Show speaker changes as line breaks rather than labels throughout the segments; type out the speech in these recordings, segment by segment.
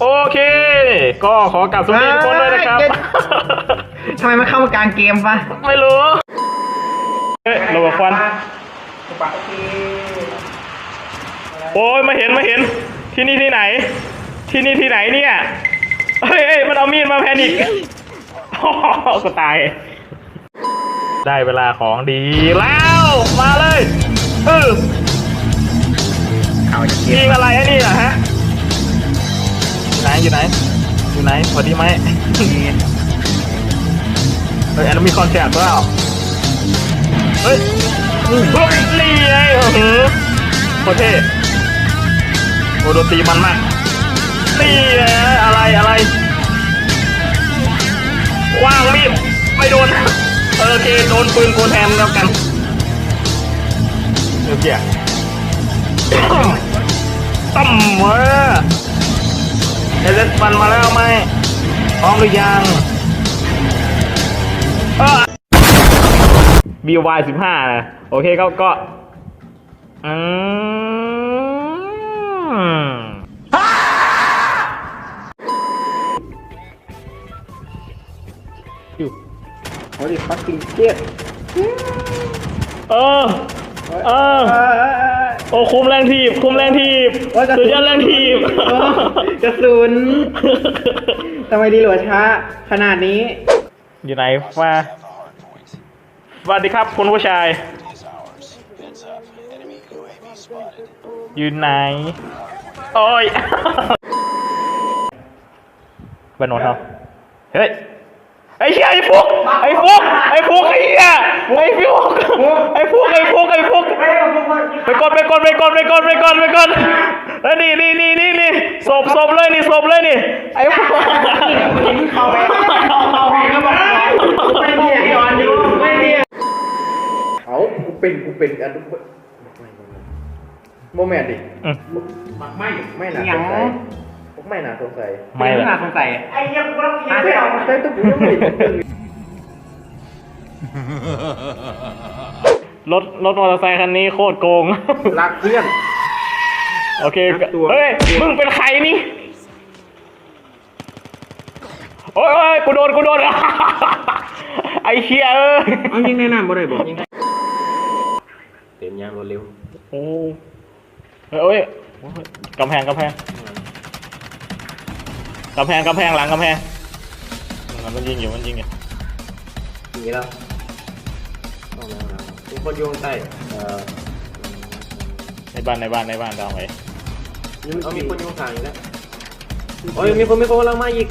โอเค ก็ขอกลับสวัสดีทุกคนด้วยนะครับ
เฮ้ยทำไมมันเข้ามากลางเกมปะ
ไม่รู้เฮ้ยระเบิดควัน
ปะโอเค
โอ้ยมาเห็นมาเห็น ที่นี่ที่ไหน ที่นี่ที่ไหนเนี่ยเฮ้ยเฮ้ยมันเอามีดมาแพนิกก็ตาย ได้เวลาของดีแล้ว มาเลยเออ
เอาจากเก
ยิ
ม
งอะไรไอ้นี่เหรอฮะอยู่ ไหนอยู่ไหน อยู่ไหนพอดีไหมเฮ้ยอันนั้นมีคอนแทคเปล่าเฮ้ยเฮ้ยนี่ไงโอ้หโคตรเท่โอ้โดนตีมันมากนี่ไงอะไรอะไรคว้างมีดไม่โดนเออโอเคโดนปืนโกนแทนแล้วกันเดี๋ยวเกี่ยตั้มเว้ย เอเลสฟันมาแล้วไหมพร้อมหรือยังบีวายสิบห้านะ โอเคก็ก็อืมอยู่
โอ้ยฟักกิ้งเจ็ด
เออ เออ โอ้คุมแรงทีบคุมแรงทีบสุดยอดแรงทีบ
กระสุนทำไมดีหลวช้า ขนาดนี้
อยู่ไหนว่าสวัสดีครับคุณผู้ชาย อยู่ไหน โอ้ยบานโนนเขาเฮ้ย ไอ้เหี้ยไอ้ฟุกไอ้ฟุกไอ้ฟุกไอ้เหี้ยไอ้ฟุกไอ้ฟุกไอ้ฟุกไอ้ฟุกไปกดไปกดไปกดไปกดไปกดไปกดแล้วนี่นี่นี่นี่นี่ศพศพเลยนี่ศพเลยนี่ไอ้ฟุก
เข้าไปเข้าไปก็บอกไม่เดียย้อนอยู่ไม่เดียเอากูเป็นกูเป็นอันโมเมนต์ดิ
อืม
ไม่ไม่น่าสงสัย ไม่น่าสงสัย
ไม่เลย
น่าสงสัยไอ้ยังกูรับผิดไม่เอาแต่ตัวกูยังไม่ได้
รถรถมอเตอร์ไซค์คันนี้โคตรโกง
รักเพื่อน
โอเค
รักตัว
เฮ้ย มึงเป็นใครนี่โอ้ยโอ้ยกูโดนกูโดน ไอ้เชี่ยเอ้ย
เอายิงในน้ำบ่ได้บ่
เต็มยางรถเร็ว
โอ้เฮ้ยเอ้ยกำแพงกำแพง กำแพงกำแพงหลังกำแพงมันยิงอยู่มันยิงอยู่
หนีแล้วเอาแล้วเอาแล้วมีคนโยงใต้เอ่อ
ในบ้านในบ้านในบ้านเอาไว้
เอามีคนโยงทางอีกแล้วโอ้ยมีคนมีคนกำลังมาอีก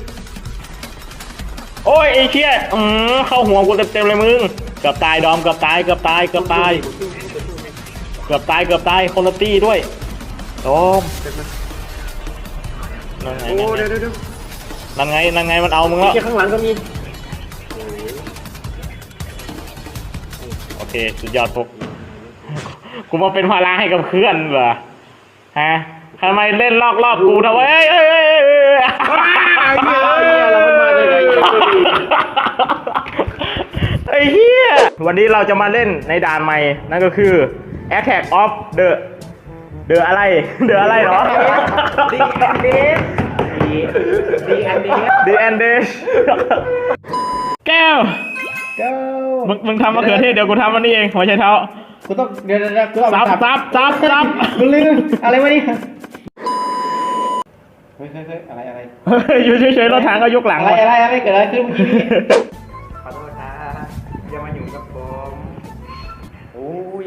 โอ้ยไอ้เชี่ยอืมเข้าหัวกูเต็มๆเลยมึงเกือบตายดอมเกือบตายเกือบตายเกือบตายเกือบตายเกือบตายคนละตี้ด้วยดอมนั่นไง
โอ้เดี๋ยวเดี๋ยวเดี๋ยว
นั่นไงนั่นไงมันเอามึงแล้ว
เกียร์ข้างหลังก็มี
โอเคสุดยอดพวกกูมาเป็นภาระให้กับเพื่อนเหรอฮะทำไมเล่นลอกรอบกูทำไมเอ้ยเอ้ยเอ้ยเอ้ยเอ้ยไอ้เหี้ยวันนี้เราจะมาเล่นในด่านใหม่ นั่นก็คือ Attack of the the อะไร the อะไรเหรอ
ดีอันเดสดีดีอันเดส
The and Dash แก้ว
go
มึงมึงทำมะเขือเทศเดี๋ยวกูทำมันนี่เองหัวใช้เท้า
กูต้องเดี๋ยวเดี๋ยวเดี๋ยวกูต้อง
ซับซับซับซับ
กูลืมอะไรวะนี่เฮ้ยเฮ้ยเฮ้ยอะไรอะไร
เฮ้ยอยู่เฉยๆรถถังก็ยกหลัง
อะไร
ว่ะ
อะไรอะไรเกิดอะไรขึ้นเมื่อกี้นี่ขอโทษนะอย่ามาอยู่กับผมโอ้ย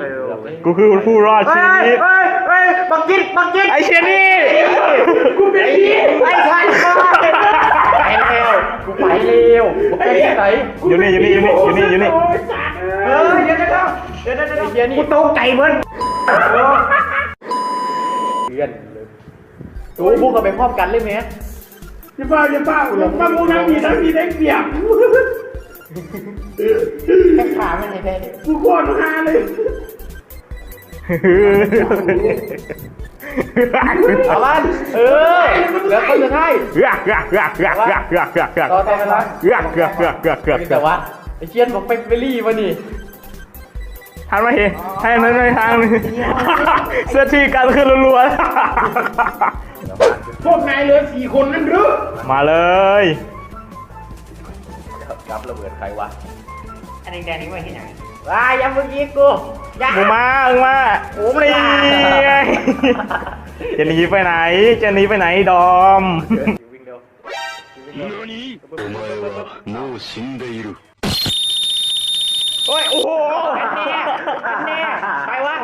กูคือผู้รอดชีวิต
เฮ้ยเฮ้ยบักจิตบักจิต
ไอเชยนี่
กูเป็นพี่ไอ้ชายไปเร็วกูไปเร็ วกูไปที่ไหน
อยู่นี่อยู่นี่อยู่นี่อยู่นี่อยู่นี่
เออเดี๋ยวเดี๋ยวเดี๋ยวเดี๋ยวเดี๋ยวกูโตไกใจเบิ้ลเพื่อนเลยโอ้ยพวกเราไปพร้อมกันเลยไหม
อย่าเปล่าอย่าเปล่าอย่าเปล่าพวกนั้นมีทั้งมีได้เปียบ
แค่ขามันไงแท้
กูโคตรฮาเลย
เอาบ้านเออแล้วก็
จะให้
รอตอนเวลาแต่ว่าไอ้เชียนบอกเป็กเบลลี่มานี่
ทางไม่เห็นให้นั้นไม่ทางเลยเสื้อที่กันขึ้นรัวๆ
พวกนายเลยสี่คนนั่นหรือ
มาเลย
รับระเบิดใครวะ
อันแดงๆนี้ไว้ที่ไหน ว้ายยังเมื่อกี้กูยา
มึงมามึงมาโอ้ไม่ไงจะหนีไปไหน จะหนีไปไหนดอม
วิ่งเร็ว
お前はもう死んでいる。
โอ้ย โอ้โห
เนี่ยเนี่ยไปวะ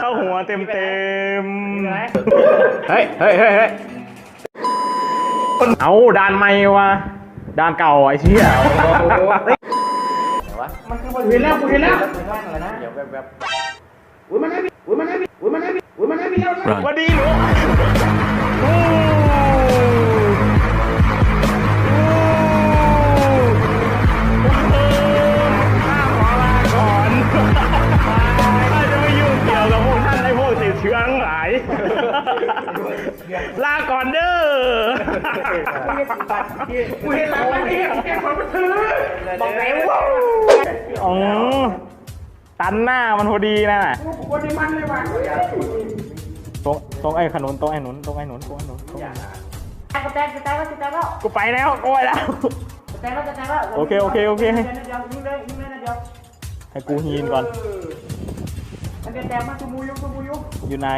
เข้าหัวเต็มเต็มๆ
ไหน
เฮ้ยเฮ้ยเฮ้ยเฮ้ยเอาด่านใหม่วะด่านเก่าไอ้เชี่ย
ไหนวะ
มันคือ
เห็นแล้วกูเห็นแล้ว
มันล่างเลยนะ
เดี๋ยวแวบๆ
อุ้ยมันให้อุ้ยมันให้อุ้ยมันให้อุ้ยมันให้พี่เรา
วัดีหรือเชื้อทั้งหลาย ลาก่อนเด้อ
กูเห็นแล้วมันเห็นแกขอมาถือ
บอกไหนวะ
อ๋อตันหน้ามันพอดีนะน่ะ
กูคนในมันเลยว่ะ
ตรงตรงไอ้ขนุนตรงไอ้หนุนตรงไอ้หนุนตรงไอ้หนุนตรงไอ้หนุน
กูแตกกูแตกแล้วกูแตกแล้ว
กูไปแล้วกูไปแล้ว
กูแตกแล้วกูแตกแล้ว
โอเคโอเคโอเค
เดี๋ยวยิงเลยยิงเลยนะเดี๋ยว
ให้กูฮีนก่อน
มันจะแตกมาตูมูยุตูมูยุ
อยู่ไหน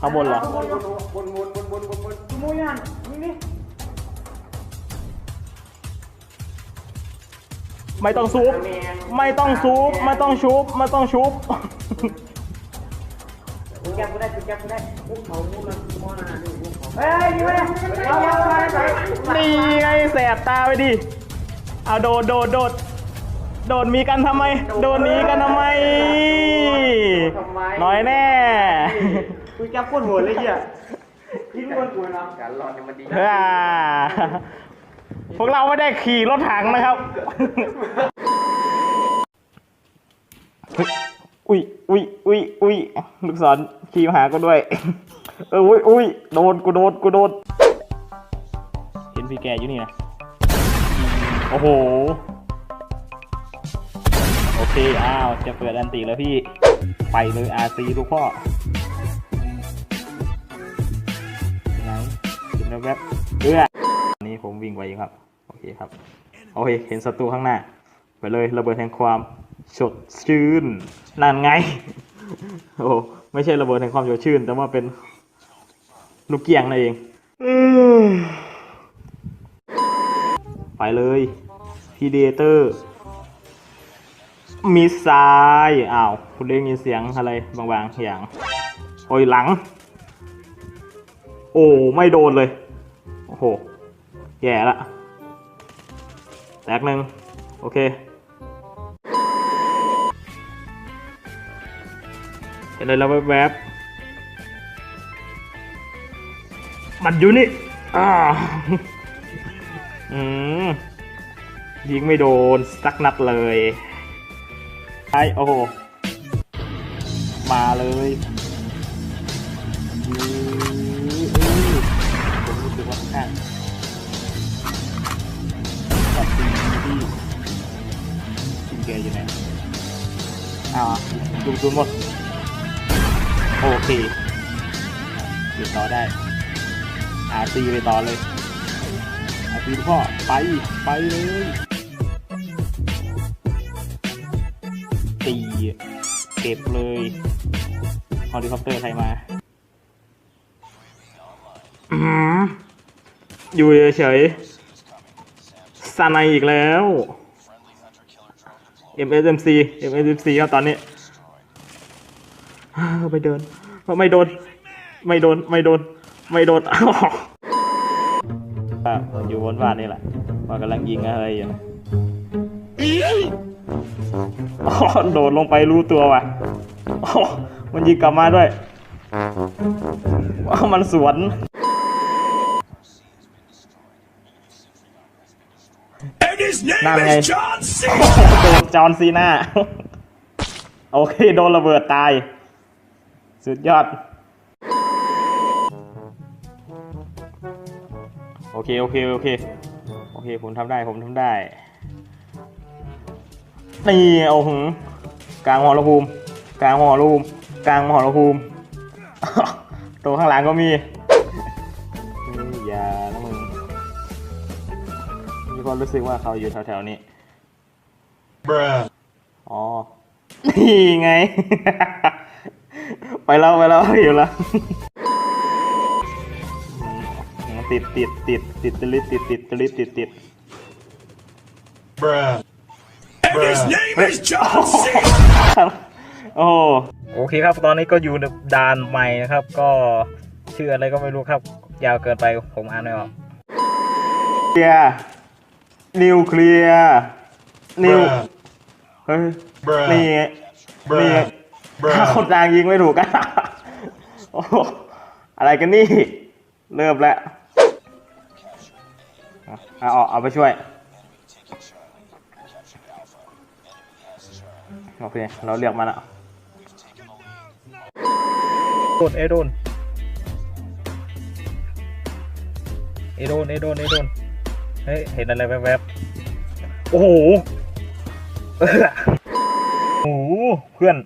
ข้างบนเหรอ
บนบนบนบนบนบนบนบนตูมูยันยิงดิ
ไม่ต้องซุป ไม่ต้องซุป ไม่ต้องชุบ ไม่ต้องชุบ
กูแกกูได้กูแกกูได้กูเขามูมันมอนาดูกูเขาเฮ้ยยิงไปเลยเอาเอาเอาเอา
นี่ไงแสบตาไปดิ เอาโดดโดดโดดโดดมีกันทำไม โดดหนีกันทำไม น้อยแน่
กูแกปวดหัวเลยเหี้ยยิงปวดหัวเนาะ
ๆการรอดเนี่ยมันดี
อ่าพวกเราไม่ได้ขี่รถถังนะครับเฮ้ยอุ้ยอุ้ยอุ้ยอุ้ยลูกศรขี่มาหาก็ด้วย เอออุ้ยอุ้ยโดนกูโดนกูโดน เห็นพี่แกอยู่นี่นะ โอ้โห โอเค อ้าว จะเปิดอันตีแล้วพี่ ไปเลยอาซีลูกพ่อ แวบๆเอื้อนี้ผมวิ่งไวอยู่ครับ โอเคครับ โอเค เห็นศัตรูข้างหน้า ไปเลยระเบิดแห่งความสดชื่น นั่นไง โอ้ ไม่ใช่ระเบิดแห่งความสดชื่น แต่ว่าเป็นลูกเกียงนั่นเองอไปเลยพีเดเตอร์มีทรายอ้าว คุณได้ยินเสียงอะไรบางๆอย่าง โอ้ยหลัง โอ้ ไม่โดนเลย อ้โห แย่ละ แตกหนึ่งโอเค เห็นอะไรแล้วแวบๆมันอยู่นี่ อ่า อืม ยิงไม่โดน สักนัดเลยไอโอ้โห มาเลย ดูดูหมด โอเคหยุดต่อได้อาซีไปต่อเลยอาซีพ่อไป ไปเลยตีเก็บเลยเฮลิคอปเตอร์ใครมาอื้ออยู่เฉยซาไนอีกแล้ว MSMC MSMC ครับตอนนี้ ไม่เดิน ไม่โดน ไม่โดน ไม่โดน ไม่โดนอ้าวอะอยู่บนบ้านนี่แหละมันกำลังยิงอะไรอยู่นะอ๋อโดดลงไปรู้ตัวว่ะอ๋อมันยิงกลับมาด้วยอ้าวมันสวน
And his name
Nam
is
ngay.
John C.
โดนจอห์นซีน่า โอเค โดนระเบิดตาย สุดยอด โอเค โอเค โอเค โอเค ผมทำได้ ผมทำได้ นี่ เอาหึงกลางหอระพูมกลางหอระพูมกลางหอระพูมิ ตัวข้างหลังก็มีอย่านะมึงมีความรู้สึกว่าเขาอยู่แถวๆนี้อ๋อ นี่ไง ไปแล้วไปแล้วอยู่แล้วติดติดติดติดติดติดติดติดติดติด
bruh
and
โอ้โอเคครับ ตอนนี้ก็อยู่ในด่านใหม่นะครับ ก็ชื่ออะไรก็ไม่รู้ครับ ยาวเกินไปผมอ่านไม่ออกเคลียร์นิวเคลียร์นิวเฮ้ยนี่นี่ คนแรงยิงไม่ถูกกันโอ้อะไรกันนี่ เริ่มแล้วเอาเอาไปช่วย โอเค เราเรียกมันแล้วโดนเอโดนเอโดนเอโดนเอโดนเฮ้ย เห็นอะไรแวบๆ โอ้โห โอ้โห เพื่อน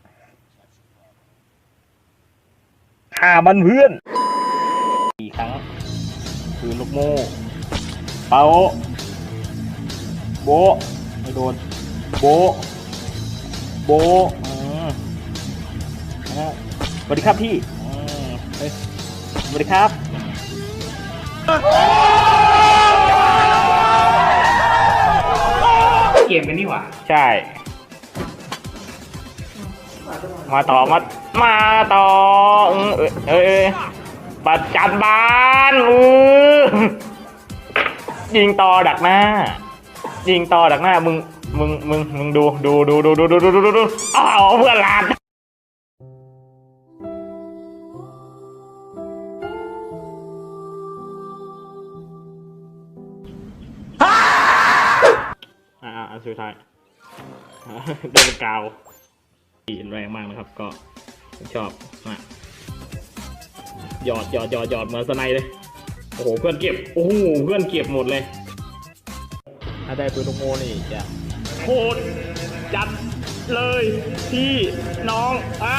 ฆ่ามันเพื่อนสี่ครั้ง คือลูกโม่เปาโบไม่โดน โบ โบสวัสดีครับพี่สวัสดีครับ
เกมเป็นนี่หว่า
ใช่ มาต่อมา มาต่อเอ้ยประจันบานยิงต่อดักหน้า ยิงต่อดักหน้า มึง มึง มึง มึงดู ดูดูดูดูดูดูดูดูอ้าวเพื่อนลาดอ่าสุดท้ายโดนกาวอีนแรงมากนะครับก็ ชอบหยอดหยอดหยอดหยอดเหมือนสไนเลย โอ้โห เพื่อนเก็บ โอ้โห เพื่อนเก็บหมดเลย ถ้าได้ปืนลูกโมนี่จะโคตรจัดเลยพี่น้อง อ้า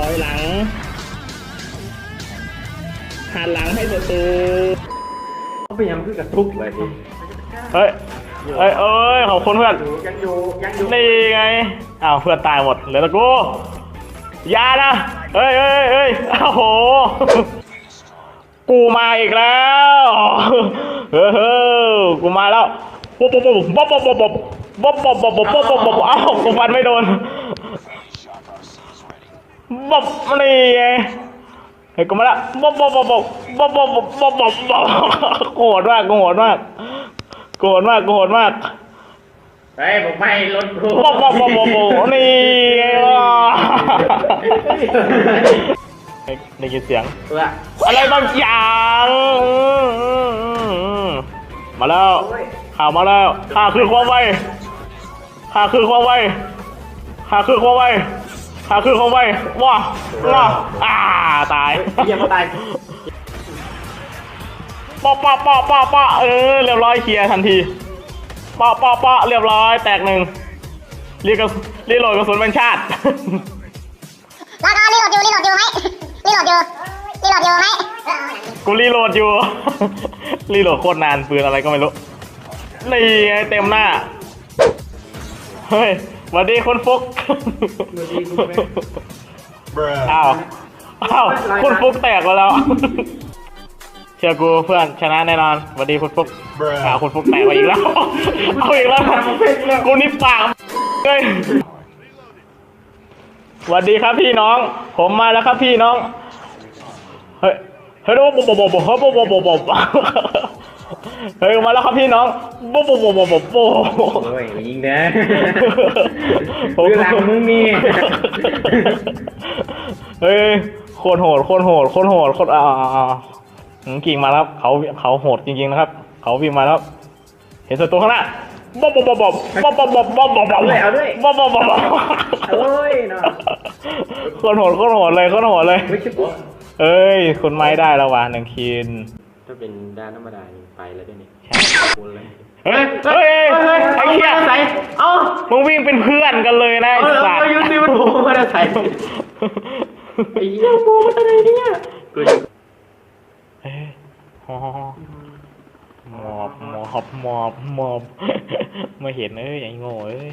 ร้อยหลังหันหลังให้ศัตรู
เขาพยายามคือกระทุกเลยดิ
เฮ้ยเฮ้ยเอ้ยขอบคุณเพื่อน
ยังอยู่ยังอยู่
นี่ไงอ้าวเพื่อนตายหมดเหลือแต่กูอยานะเฮ้ยเฮ้ยเฮ้ยอ้าวโหกูมาอีกแล้วเฮ้ยเฮ้ยกูมาแล้วบ๊อบบ๊อบบ๊อบบ๊อบบ๊อบบ๊อบบ๊อบบ๊อบบ๊อบบ๊อบบ๊อบบ๊อบอ้าวกูฟันไม่โดน บ๊อบนี่ไงเฮ้ยกูมาแล้วบ๊อบบ๊อบบ๊อบบ๊อบบ๊อบบ๊อบบ๊อบบ๊อบบ๊อบโกรธมากโกรธมากโกรธมากโกรธมาก
เฮ้ยผมไม่รถกู
บ๊อบบ๊อบบ๊อบบ๊อบบ๊อบนี่ไงวะได้ยินเสียง
เพื่อ
อะไรบางอย่างอืมอืมอืมอืมมาแล้วข่าวมาแล้วข้าคือความไวข้าคือความไวข้าคือความไว ข้าคือความไวว้าว้าอ่าตาย
เยี่ยมตาย
ปะปะปะปะปะเออเรียบร้อยเคลียร์ทันทีปะปะปะเรียบร้อยแตกหนึ่งเรียกกระสุนรีโหลดกระสุนเป็นชาติ
รอรอรีโหลดอยู่รีโหลดอยู่ไหมรีโหลดอยู่รีโหลดอยู่ไหม
กูรีโหลดอยู่รีโหลดโคตรนานปืนอะไรก็ไม่รู้นี่ไงเต็มหน้าเฮ้ย สวัสดีคุณฟุกสวั
สดีคุณ
แม่อ้าวอ้าวคุณฟุกแตกไปแล้ว เชื่อกูเพื่อนชนะแน่นอนสวัสดีคุณฟุก Bruh าวคุณฟุกแตกไปอีกแล้ว เอาอีกแล้ว กูนี่ปากเลยสวัสดีครับพี่น้อง ผมมาแล้วครับพี่น้อง เฮ้ย เฮ้ยโอ้โหโบโบโบโบโบโบโบ เฮ้ยมาแล้วครับพี่น้องโบโบโบโบโบโบ
โอ้ยยิงนะเรื่องราวของมึงนี่
เฮ้ยโคตรโหดโคตรโหดโคตรโหดโคตรอ่าอ่าอ่าหืมกิ่งมาแล้วครับเขาเขาโหดจริงๆนะครับ เขาวิ่งมาแล้ว เห็นศัตรูข้างหน้าบ๊อบบ๊อบบ๊อบบ๊อบบ๊อบบ๊อบบ๊อบบ๊อบบ๊อบบ๊อบบ๊อบบ๊อบบ๊อบบ๊อบ
โอ้ยเนาะ
โคตรโหดโคตรโหดเลยโคตรโหดเลย
ไม่ใช่ปุ๊บ
เอ้ยคุณไม้ได้แล้วว่ะหนึ่งคิน
ถ้าเป็นด้านธรรมดานี่ไปแล้วด้วยนี่คูณเลย
เฮ้ยเฮ้ยไอ้เหี้ย
ใส่เอ้า
มึงวิ่งเป็นเพื่อนกันเลยนะไอ้
เอา
สัตว์
เอายุติมันโผล่มาได้ใส่ไอ้เหี้ยโผล่มาได้เนี่ยกูจะ
เอ้ยอ๋อหมอบหมอบหมอบหมอบไม่เห็นเอ้ยไอ้โง่เอ้ย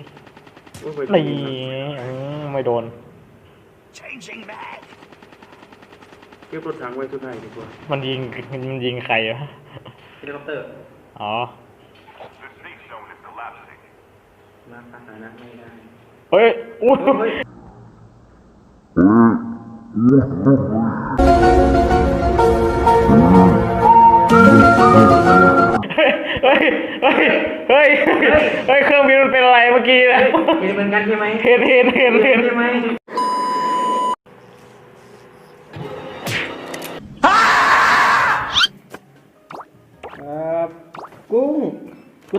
กูไป
นี่อืมไม่โดน
ก็บรถถังไว้ทุกไหนดีกว่า
มันยิงมันยิงใครวะ
เฮลิคอปเตอร์
อ๋อ
มาทหารไม่ได้
เฮ้ยอุ้ยเฮ้ยเฮ้ยเฮ้ยเฮ้ยเครื่องบินมันเป็นอะไรเมื่อกี้นะ
เห็นเหมือนกันใช่ไหม
เห็นเห็นเห็นเห็น
ใช่ไหม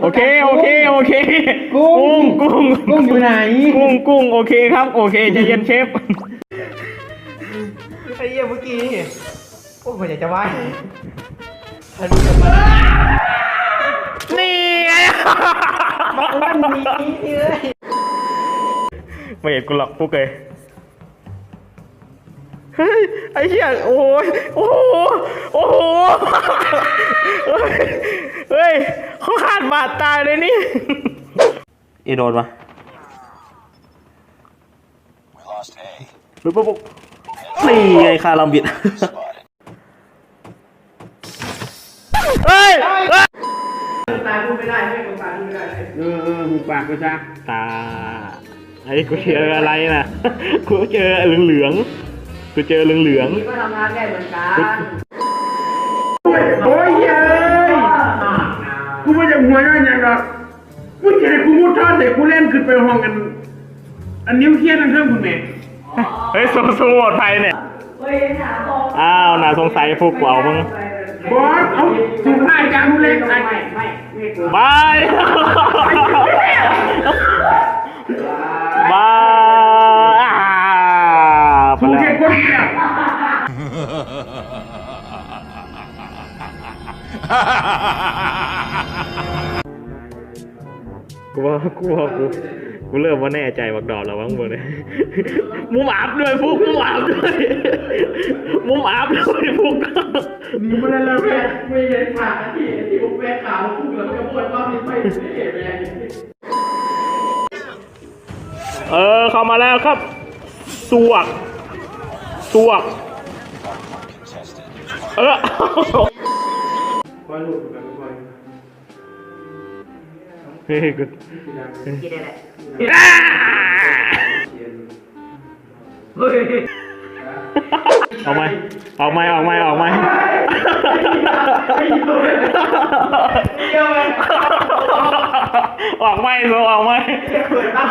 โอเคโอเคโอเค
กุ้ง
กุ้ง
กุ้งอยู่ไหน
กุ้งกุ้งโอเคครับ โอเคใจเย็นเชฟ
ไอ้เหี้ยเมื่อกี้โอ้ยอยากจะว่า
นี่ไง
มันมีเลย
ไม่เห็นกูหรอกพวกเลย เฮ้ยไอ้เหี้ยโอ้ยโอ้โหโอ้โหเฮ้ยเฮ้ยเขาขาดบาดตายเลยนี่อีโดนปะปุ๊บปุ๊บปุ๊บนี่ไงคาลัมบิดเฮ้ย
ตาพูไม่ได้ไม่ตาพูไม่ได้เออเออหูปากก็ซะ
ตาไอ้กูเจออะไรนะกูเจอเหลืองๆ กูเจอเหลือง
ก็ทำงานได้เหมือนกัน
โอ้ยเย้ยกูไม่จะหัวย้อนอย่างหรอกกูจะให้กูมุดท่อแต่กูเล่นขึ้นไปห้องกัน อันนิ้วเครียดทั้งเครื่องคุณแม่
ๆเฮ้ยสู้สู้หมดภัยเนี่ยอ้าวน่าสงสัยพวกกูเอามึง
บอสเอาสุดท้ายการกูเล่นไอ้
บาย บาย
กู
ว่ากูว่ากูกูเริ่มว่าแน่ใจบักดอกแล้วมั้งมึงเนี่ยมุมอับด้วยพวกมุมอับด้วยมุมอับด้วยพวก
มีมาแล้วแล้วแม่
ไม่เห็นฉากที่ที่ผมแม่ข่าวพูดแล้วก็พูดว่าไม่ไม่เห็นเลย
เออเข้ามาแล้วครับ สวก สวก เออ
ปล่อยลูกแบบปล่อย
เฮ้ยกู
กินได้แหละ
อ่า
เฮ้ย
ออกไหมออกไหมออกไหมออกไหมออกไหมโซออกไหม
เปิดบ้า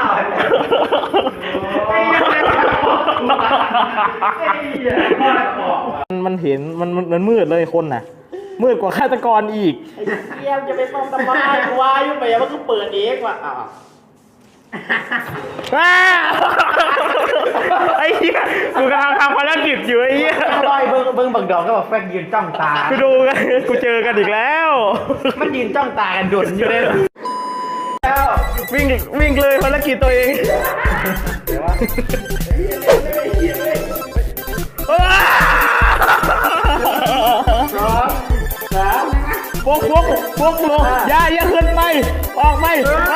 ไอ้ยังไงไอ้เหี้ยพ่อออก
มันเห็นมันมันมันมืดเลยคนน่ะ มืดกว่าฆาตกรอีก
เยี่ยมจะไปฟ้องตำรวจกูว่าอยู่ไปมันก็เปิดเองว่ะอะ
อ้าไอ้เหี้ยกูกำลังทำภารกิจอยู่ไอ้เหี้ย
ลอยเบิ้งเบิ้งบังดอกก็บอกแฟกยืนจ้องตา
กูดูกันกูเจอกันอีกแล้ว
มันยืนจ้องตากันดุนอยู่เลย
วิ่งวิ่งเลยภารกิจตัวเองพวกพ วกพวกลงอย่าอย่าขึ้นไป ออกไปไป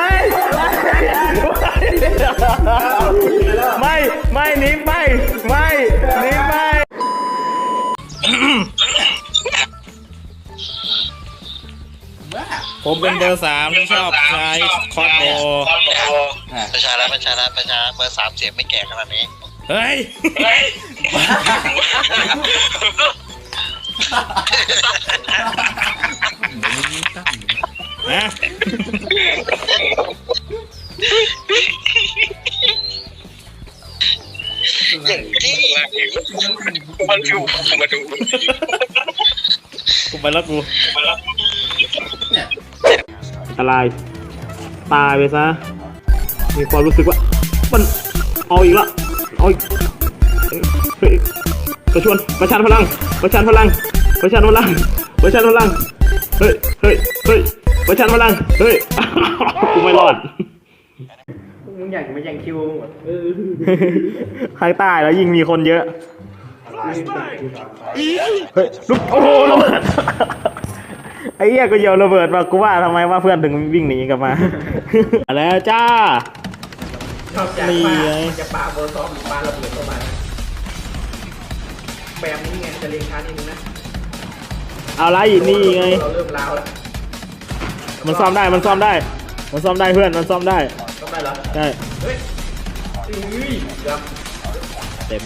ไม่ ไม่หนีไป ไม่หนีไปผมเป็นเบอร์สามที่ชอบใช้คอสโบ
ประชารัฐประชารัฐประชารัฐเบอร์สามเสียงไม่แก่ขนาดนี้
เฮ้ย นะ
อย่างที่มันดูมาดู
กูไปแล้วกูอะไร ตายไปซะ มีความรู้สึกว่า มันเอาอีกละเอาอีกประชวนประชันพลังประชันพลัง ประชันพลังประชันพลัง เฮ้ย เฮ้ย เฮ้ยประชันพลัง เฮ้ยกูไม่รอด
มึงอยากจะมาแย่งคิวมึงเหรอ
ใครตายแล้วยิงมีคนเยอะ เฮ้ยลูกโอ้โหระเบิด ไอ้เหี้ยกูโยนระเบิดมากูว่าทำไมว่าเพื่อนถึงวิ่งหนีกลับมามาแล้วจ้า
ชอบจาก
นี่
ปา
ไง
จะปาโบซอมหรือปาระเบิดเข้ามาแบบนี้ไงจะเรียงช้านิดนึงนะ
เอาไรนี่ไง
เราเริ่มลาวแล้ว
มันซ่อมได้ มันซ่อมได้ มันซ่อมได้เพื่อน มันซ่อมได้
ต้องได้เหรอ
ใช่
เฮ้ยอุ้ยเกือบ
เต็ม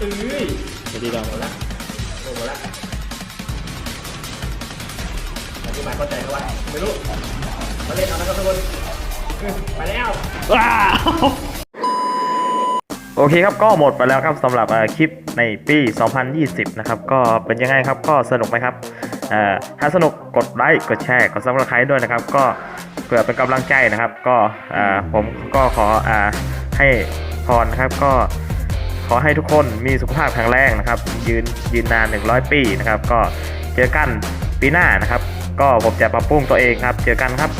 อุ้ย
ไปดีดอง
หมดละหมดละอธิบายเข้าใจเขาว่าไม่รู้มาเล่นเอานะครับทุกคนอืมไปแล้ว
ว้าว โอเคครับก็หมดไปแล้วครับสำหรับคลิปในปี 2020 นะครับ ก็เป็นยังไงครับก็สนุกไหมครับถ้าสนุกกดไลค์กดแชร์กดซับสไครต์ด้วยนะครับ ก็เพื่อเป็นกำลังใจนะครับ ก็ผมก็ขออให้พรนะครับก็ขอให้ทุกคนมีสุขภาพแข็งแรงนะครับ ยืนยืนนาน 100 ปีนะครับ ก็เจอกันปีหน้านะครับ ก็ผมจะปรับปรุงตัวเองครับ เจอกันครับ